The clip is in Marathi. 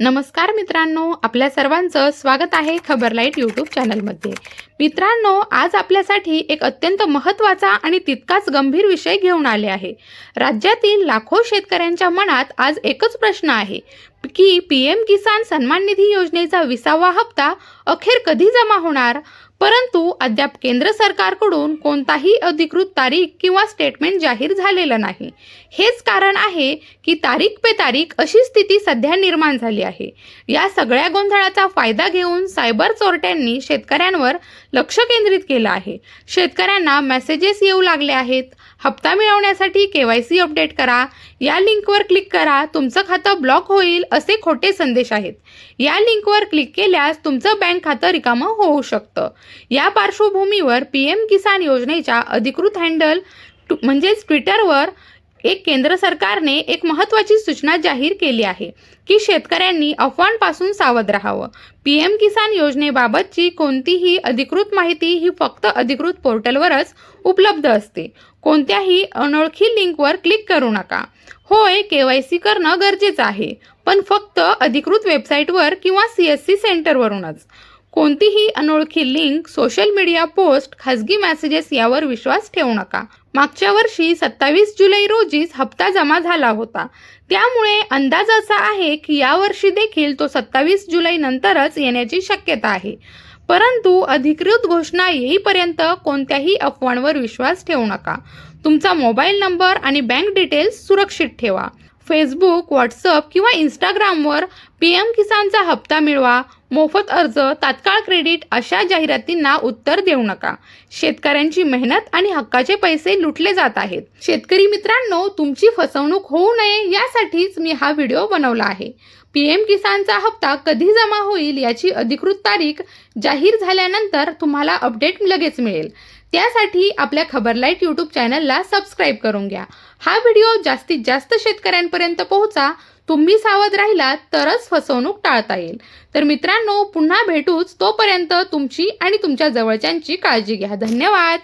नमस्कार मित्रांनो आपल्या सर्वांचं स्वागत आहे खबरलाईट यूट्यूब चॅनलमध्ये. मित्रांनो आज आपल्यासाठी एक अत्यंत महत्त्वाचा आणि तितकाच गंभीर विषय घेऊन आले आहे. राज्यातील लाखो शेतकऱ्यांच्या मनात आज एकच प्रश्न आहे. की पी एम किसान सन्मान निधी योजनेचा विसावा हप्ता अखेर कधी जमा होणार? परंतु अद्याप केंद्र सरकारकडून कोणताही अधिकृत तारीख किंवा स्टेटमेंट जाहीर झालेलं नाही. हेच कारण आहे की तारीख पे तारीख अशी स्थिती सध्या निर्माण झाली आहे. या सगळ्या गोंधळाचा फायदा घेऊन सायबर चोरट्यांनी शेतकऱ्यांवर लक्ष केंद्रित केलं आहे. शेतकऱ्यांना मेसेजेस येऊ लागले आहेत. हप्ता मिळवण्यासाठी के वाय सी अपडेट करा. या लिंकवर क्लिक करा. तुमचं खातं ब्लॉक होईल. असे खोटे संदेश आहेत. या लिंकवर क्लिक केल्यास तुमचं बँक खातं रिकामं होऊ शकतं. या पार्श्वभूमीवर पी एम किसान योजनेच्या अधिकृत हँडल म्हणजेच ट्विटरवर एक केंद्र सरकारने एक महत्त्वाची सूचना जाहीर केली आहे की शेतकऱ्यांनी अफवांपासून सावध राहावं. पी एम किसान योजनेबाबतची कोणतीही अधिकृत माहिती ही फक्त अधिकृत पोर्टलवरच उपलब्ध असते. कोणत्याही अनोळखी लिंकवर क्लिक करू नका. होय के वाय सी करणं गरजेचं आहे पण फक्त अधिकृत वेबसाईटवर किंवा सी एस सी सेंटरवरूनच. कोणतीही अनोळखी लिंक सोशल मीडिया पोस्ट खाजगी मेसेजेस यावर विश्वास ठेवू नका. मागच्या वर्षी सत्तावीस जुलै रोजीच हप्ता जमा झाला होता. त्यामुळे अंदाज असा आहे की यावर्षी देखील तो सत्तावीस जुलै नंतरच येण्याची शक्यता आहे. परंतु अधिकृत घोषणा येईपर्यंत कोणत्याही अफवांवर विश्वास ठेवू नका. तुमचा मोबाईल नंबर आणि बँक डिटेल्स सुरक्षित ठेवा. फेसबुक व्हॉट्सअप किंवा इंस्टाग्रामवर पी एम किसानचा हप्ता मिळवा मोफत अर्ज तात्काळ क्रेडिट अशा जाहिरातींना उत्तर देऊ नका. शेतकऱ्यांची मेहनत आणि हक्काचे पैसे लुटले जात आहेत. शेतकरी मित्रांनो तुमची फसवणूक होऊ नये यासाठीच मी हा व्हिडिओ बनवला आहे. पी एम किसानचा हप्ता कधी जमा होईल याची अधिकृत तारीख जाहीर झाल्यानंतर तुम्हाला अपडेट लगेच मिळेल. त्यासाठी आपल्या खबरलाईट यूट्यूब चॅनलला सबस्क्राईब करून घ्या. हा व्हिडिओ जास्तीत जास्त शेतकऱ्यांपर्यंत पोहोचा तुम्ही सावध राहिलात तरच फसवणूक टाळता येईल. तर मित्रांनो पुन्हा भेटूच तोपर्यंत तुमची आणि तुमच्या जवळच्यांची काळजी घ्या. धन्यवाद!